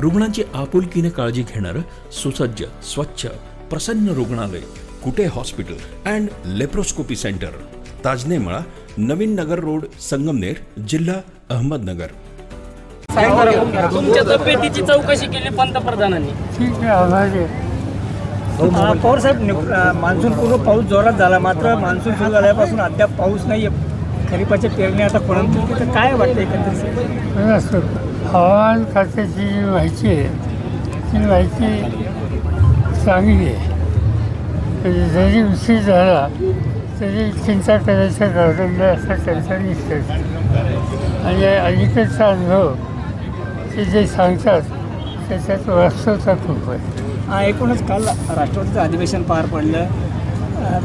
रुग्णांची आपुलकीने काळजी घेणारं सुसज्ज स्वच्छ प्रसन्न रुग्णालय Kute hospital and laparoscopy centre. Tajne Mala Navin Nagar road Sangamner जिल्हा अहमदनगर. तुमच्या तब्येतीची चौकशी केली पंतप्रधानांनी. पवार साहेब मान्सून पूर्व पाऊस जोरात झाला. मात्र मान्सून सुरू झाल्यापासून अद्याप पाऊस नाही आहे खरीपाच्या पेरणी आता कोणती तर काय वाटतं एकंदरीत? हवामान खात्याची जी माहिती आहे. ती माहिती चांगली आहे. म्हणजे जरी उशीर झाला तरी चिंता करायचं गार्डनला असं त्यांचा निश्चित आणि अलीकडचा अनुभव ते जे सांगतात त्याच्यात वास्तवता खूप आहे. एकूणच काल राष्ट्रवादीचं अधिवेशन पार पडलं.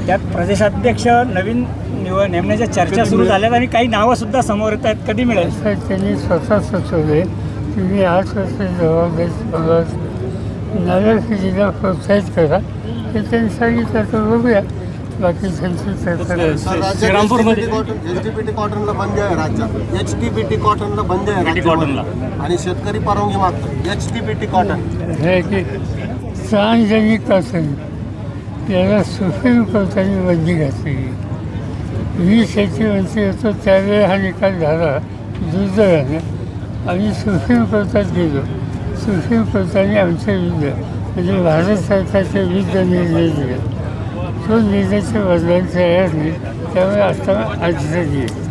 त्यात प्रदेशाध्यक्ष नवीन निवड नेमण्याच्या चर्चा सुरू झाल्यात आणि काही नावं सुद्धा समोर येत आहेत. कधी मिळेल? तर त्यांनी स्वतः सुचवले की मी वर्ष जबाबदारी पिढीला प्रोत्साहित करा. हे त्यांनी सांगितलं तर बघूया. बाकी त्यांची चर्चा श्रीरामपूरमध्ये- एच डी पी टी कॉटनला बंदी आहे राज्यात. एच डी पी टी कॉटनला बंदी आहे राज्यामध्ये. आणि शेतकरी परवानगी मागतो H D P T cotton हे की चांगली कॉटन याला सुप्रीम कोर्टाने बंदी घातली. मी शेती होतो त्यावेळी हा निकाल झाला दुर्दैवानं. आम्ही सुप्रीम कोर्टात गेलो. सुप्रीम कोर्टाने आमच्या विरुद्ध म्हणजे भारत सरकारच्या विरुद्ध निर्णय दिला. तो निर्णयाच्या बदलायला तयार नाही त्यामुळे आता अडचणी येईल